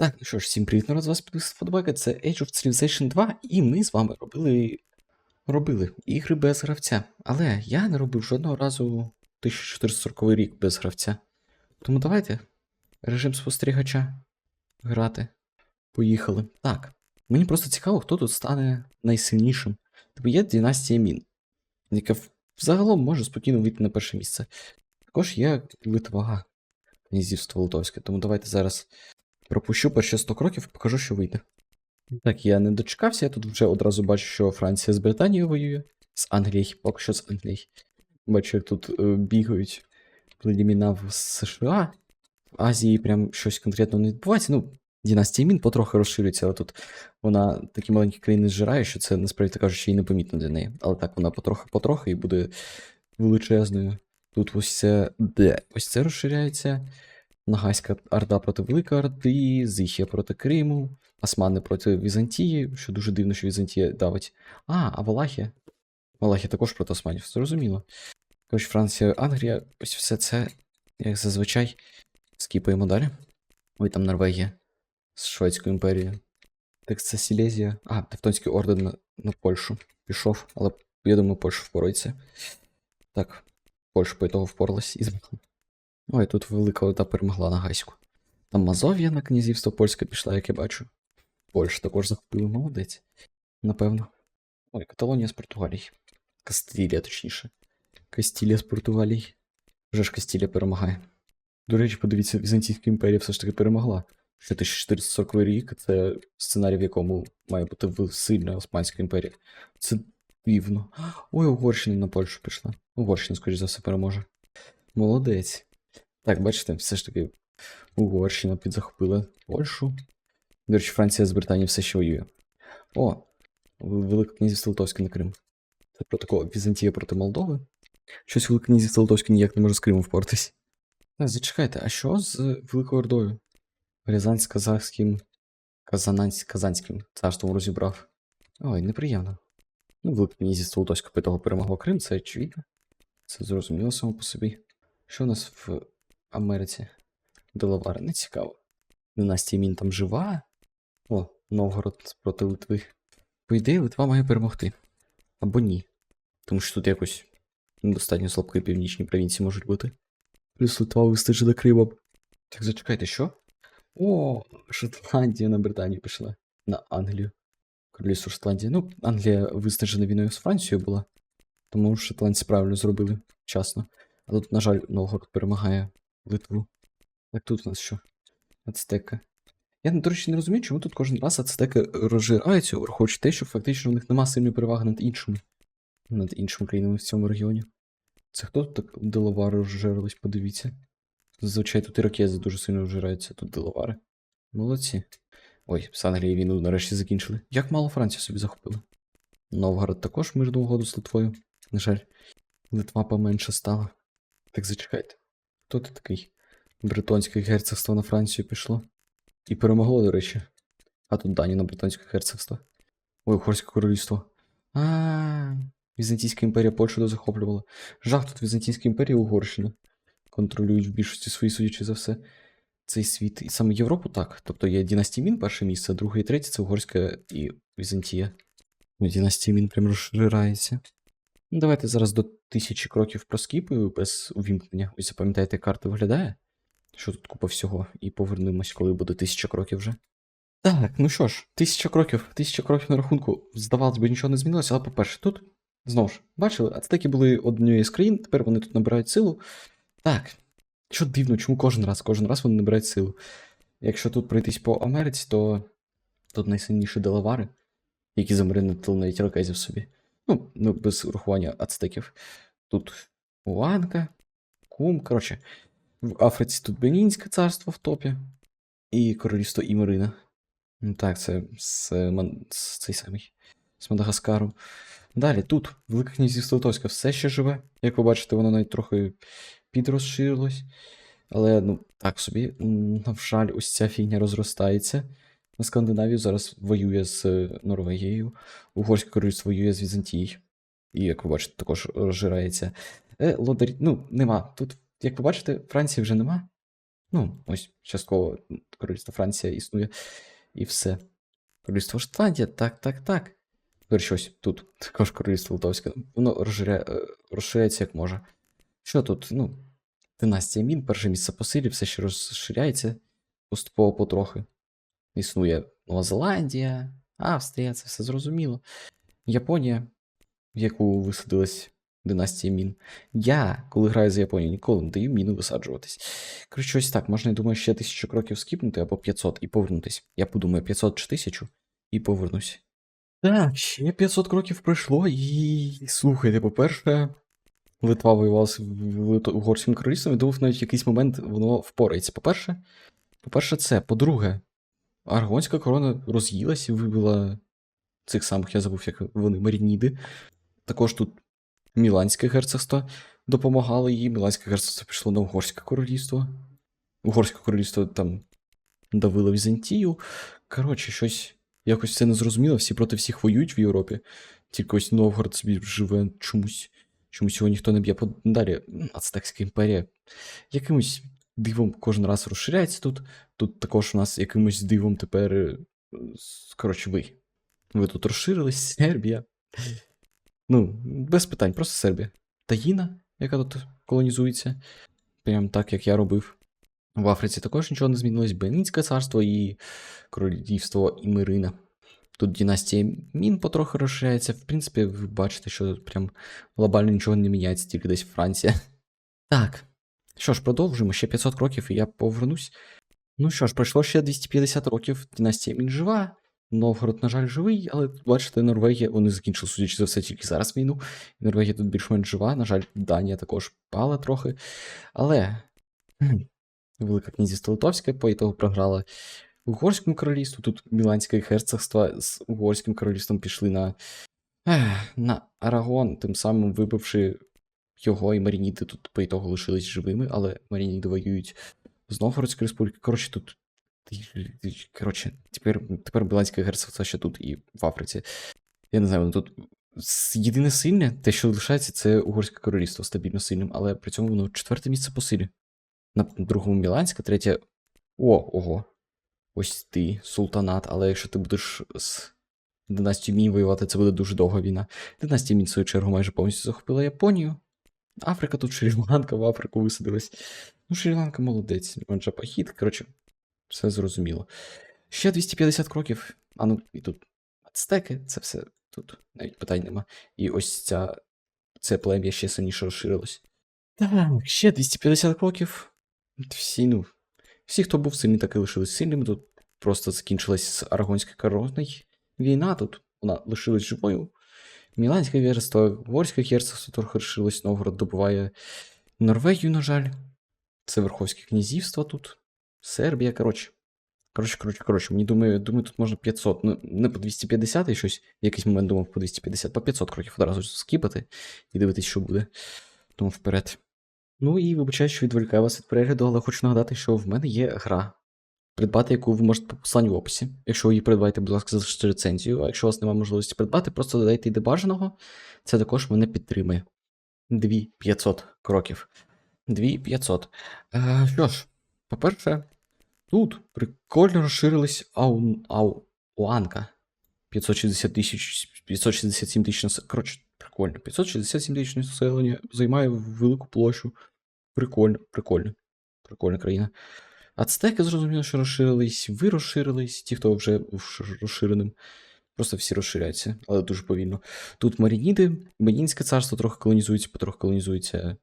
Так, ну що ж, всім привіт, народ, з вас підписується Фотбайка, це Age of Civilization 2, і ми з вами робили робили ігри без гравця. Але я не робив жодного разу 1440 рік без гравця. Тому давайте режим спостерігача грати. Поїхали. Так. Мені просто цікаво, хто тут стане найсильнішим. Тобто є династія Мін, яка взагалом може спокійно вийти на перше місце. Також є Литва, князівство Литовське. Тому давайте зараз пропущу перші 100 кроків покажу, що вийде. Так, я не дочекався, я тут вже одразу бачу, що Франція з Британією воює, з Англією, поки що з Англією. Бачу, як тут е, бігають племена в США. В Азії прям щось конкретно не відбувається. Ну, династія Мін потрохи розширюється, але тут вона такі маленькі країни зжирає, що це насправді кажучи і непомітно для неї. Але так, вона потрохи-потрохи і буде величезною. Тут ось це. Де? Ось це розширяється. Нагайська Орда проти Великої Орди, Зихія проти Криму, Османи проти Візантії, що дуже дивно, що Візантія давить. А, а Валахія. Валахія також проти Османів, зрозуміло. Коротше, Франція, Англія, ось все це, як зазвичай, скіпаємо далі. Ой, там Норвегія з Шведською імперією. Так це Сілезія. А, Тевтонський орден на, на Польщу пішов, але я думаю, Польща впорається. Так, Польща по ітогу впоралась і змогла. Ой, тут велика Орда перемогла Нагайську. Там Мазов'я на князівство польське пішла, як я бачу. Польща також захопили, молодець. Напевно. Ой, Каталонія з Португалії. Кастилія, точніше. Кастілія з Португалії. Вже ж Кастілія перемагає. До речі, подивіться, Візантійська імперія все ж таки перемогла. Що 1440 рік це сценарій, в якому має бути сильна Османська імперія. Це дивно. Ой, Угорщина на Польщу пішла. Угорщина, скоріш за все, переможе. Молодець. Так, бачите, все ж таки Угорщина підзахопила Польщу. До речі, Франція з Британією все ще воює. О, Велике князівство Литовське на Крим. Це протокол Візантія проти Молдови. Щось Велике князівство Литовське ніяк не може з Кримом впоратись. Так, зачекайте, а що з Великою Ордою? Рязанськ-Казахським, Казананськ, Казанським царством розібрав. Ой, неприємно. Ну, Велике князівство Литовське того перемогло Крим, це очевидно. Це зрозуміло само по собі. Що у нас в Америці? Делавара, не цікаво. Династія Мін там жива. О, Новгород проти Литви. По ідеї, Литва має перемогти. Або ні. Тому що тут якось недостатньо слабкі північні провінції можуть бути. Плюс Литва вистачила Кримом. Так зачекайте, що? О, Шотландія на Британію пішла. На Англію. Королівство Шотландії. Ну, Англія виснажена війною з Францією була. Тому шотландці правильно зробили вчасно. А тут, на жаль, Новгород перемагає Литву. Так тут у нас що? Ацтека. Я, до речі, не розумію, чому тут кожен раз ацтеки розжираються, враховуючи те, що фактично у них нема сильної переваги над іншими. Над іншими країнами в цьому регіоні. Це хто тут так делавари розжирились, подивіться. Зазвичай тут ірокези дуже сильно розжираються, тут делавари. Молодці. Ой, з Англії війну нарешті закінчили. Як мало Франція собі захопила. Новгород також мирну угоду з Литвою. На жаль, Литва поменше стала. Так зачекайте. Хто ти такий? Бретонське герцогство на Францію пішло. І перемогло, до речі. А тут Дані на Бретонське герцогство. Ой, Угорське королівство. А, Візантійська імперія Польщу дозахоплювала. Жах, тут Візантійська імперія Угорщина. Контролюють в більшості свої, судячи за все, цей світ. І саме Європу так. Тобто є Дінастія Мін перше місце, друге і третє це Угорська і Візантія. Дінастія Мін прям розширається. Ну, давайте зараз до тисячі кроків проскіпаю без увімкнення. Ось запам'ятаєте, карта виглядає. Що тут купа всього, і повернемось, коли буде тисяча кроків вже. Так, ну що ж, тисяча кроків, тисяча кроків на рахунку. Здавалось би, нічого не змінилося, але по-перше, тут, знову ж, бачили, ацтеки були однією з країн, тепер вони тут набирають силу. Так, що дивно, чому кожен раз, кожен раз вони набирають силу. Якщо тут пройтись по Америці, то тут найсильніші делавари, які замаринили навіть ірокезів собі. Ну, ну, без урахування ацтеків. Тут Уанка, Кум, коротше. В Африці тут Бенінське царство в топі. І королівство Імерина. Ну так, це з, з цей самий. З Мадагаскару. Далі тут Велике князівство Литовське все ще живе. Як ви бачите, воно навіть трохи підрозширилось. Але, ну, так собі, на жаль, ось ця фігня розростається. На Скандинавію зараз воює з е, Норвегією. Угорське королівство воює з Візантією. І, як ви бачите, також розжирається. Е, лодарі, ну, нема. Тут, як ви бачите, Франції вже нема. Ну, ось частково королівство Франція існує і все. Королівство Шотландія, так, так, так. До речі, ось тут також королівство Литовське. Воно розширяє, е, розширяється як може. Що тут? Ну, династія Мін, перше місце по силі, все ще розширяється поступово потрохи. Існує Нова Зеландія, Австрія, це все зрозуміло. Японія, в яку висадилась династія Мін. Я, коли граю за Японію, ніколи не даю міну висаджуватись. Коротше, ось так, можна, я думаю, ще тисячу кроків скіпнути або 500 і повернутись. Я подумаю, 500 чи 1000 і повернусь. Так, ще 500 кроків пройшло, і слухайте, по-перше, Литва воювала з Угорським королівством, і думав, навіть в якийсь момент воно впорається. По-перше, по-перше, це. По-друге, Аргонська корона роз'їлась і вибила цих самих, я забув, як вони, Марініди. Також тут Міланське герцогство допомагало їй. Міланське герцогство пішло на Угорське королівство. Угорське королівство там давило Візантію. Коротше, щось якось це незрозуміло, всі проти всіх воюють в Європі. Тільки ось Новгород собі живе чомусь. Чомусь його ніхто не б'є. Далі, Ацтекська імперія. Якимось дивом кожен раз розширяється тут. Тут також у нас якимось дивом тепер. е, Коротше, ви. Ви тут розширились, Сербія. Ну, без питань, просто Сербія. Таїна, яка тут колонізується. Прям так, як я робив. В Африці також нічого не змінилось. Бенінське царство і королівство Імирина. Тут династія Мін потрохи розширяється. В принципі, ви бачите, що прям глобально нічого не міняється, тільки десь Франція. Так. Що ж, продовжуємо. Ще 500 кроків, і я повернусь. Ну що ж, пройшло ще 250 років. Династія Мін жива. Новгород, на жаль, живий, але бачите, Норвегія, вони закінчили, судячи за все, тільки зараз війну. Норвегія тут більш-менш жива. На жаль, Данія також пала трохи. Але кхм, Велике князівство Литовське по ітогу програла Угорському королівству. Тут Міланське герцогство з Угорським королівством пішли на, на Арагон, тим самим вибивши його і Марініди тут по ітогу лишились живими, але Марініди воюють з Новгородської республіки. Коротше, тут. Коротше, тепер, тепер Міланське герцогство ще тут і в Африці. Я не знаю, воно тут єдине сильне, те, що лишається, це Угорське королівство стабільно сильним, але при цьому воно четверте місце по силі. На другому Міланське, третє. О, ого. Ось ти, султанат, але якщо ти будеш з династією Мін воювати, це буде дуже довга війна. Династія Мін, в свою чергу, майже повністю захопила Японію. Африка тут Шрі-Ланка в Африку висадилась. Ну, Шрі-Ланка молодець, отже похід. Коротше, все зрозуміло. Ще 250 кроків. А ну, і тут ацтеки, це все тут навіть питань нема. І ось ця, це плем'я ще сильніше розширилось. Так, ще 250 кроків. Всі, ну, всі, хто був сильний, так і лишились сильними. Тут просто закінчилась Арагонська коронна війна, тут вона лишилась живою. Міланське герцогство, Угорське герцогство трохи лишилось, Новгород добуває Норвегію, на жаль. Це Верховське князівство тут. Сербія, коротше. Коротше, коротше, коротше, мені думаю, думаю, тут можна 500. Ну, не по 250 і щось. В якийсь момент думав по 250, по 500 кроків одразу скіпати і дивитись, що буде. Тому вперед. Ну і вибачаю, що відволікаю вас від перегляду, але хочу нагадати, що в мене є гра, придбати яку ви можете по посиланню в описі. Якщо ви її придбаєте, будь ласка, за рецензію. А якщо у вас немає можливості придбати, просто додайте йде бажаного. Це також мене підтримує. 2500 кроків. 2500. Е, що ж, по-перше, тут прикольно розширились ау, ау, Уанка. 560 тисяч, 567 тисяч населення. Коротше, прикольно. 567 тисяч населення займає велику площу. Прикольно, прикольно. Прикольна країна. Ацтеки зрозуміло, що розширились, ви розширились, ті, хто вже розширеним. Просто всі розширяються, але дуже повільно. Тут Марініди, Менінське царство трохи колонізується, потрохи колонізується.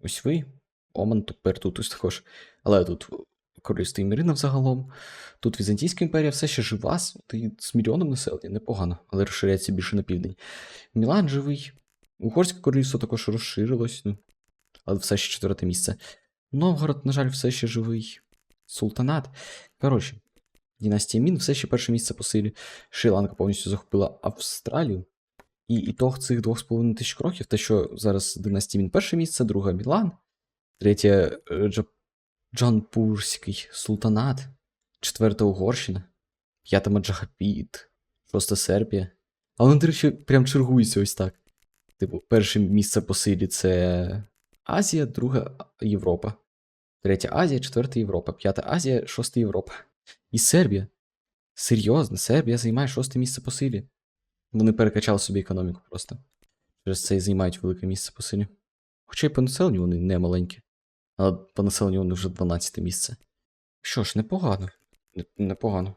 Ось ви. Оман тепер тут ось також. Але тут королівство Імірина взагалом. Тут Візантійська імперія все ще жива, з мільйоном населення, непогано, але розширяється більше на південь. Мілан живий. Угорське королівство також розширилось, ну, але все ще четверте місце. Новгород, на жаль, все ще живий. Султанат. Коротше, династія Мін все ще перше місце по силі. Шрі-Ланка повністю захопила Австралію. І ітог цих 2,5 тисяч кроків, те, що зараз династія Мін перше місце, друге Мілан, третє е, Джанпурський султанат, четверта Угорщина, п'ята Маджахапіт, шоста Сербія. А вони, до речі, прям чергуються ось так. Типу, перше місце по силі це Азія, друге Європа. Третя Азія, четверта Європа, п'ята Азія, шоста Європа. І Сербія. Серйозно, Сербія займає шосте місце по силі. Вони перекачали собі економіку просто. Через це і займають велике місце по силі. Хоча й по населенню вони не маленькі. Але по населенню вони вже 12 місце. Що ж, непогано. Непогано.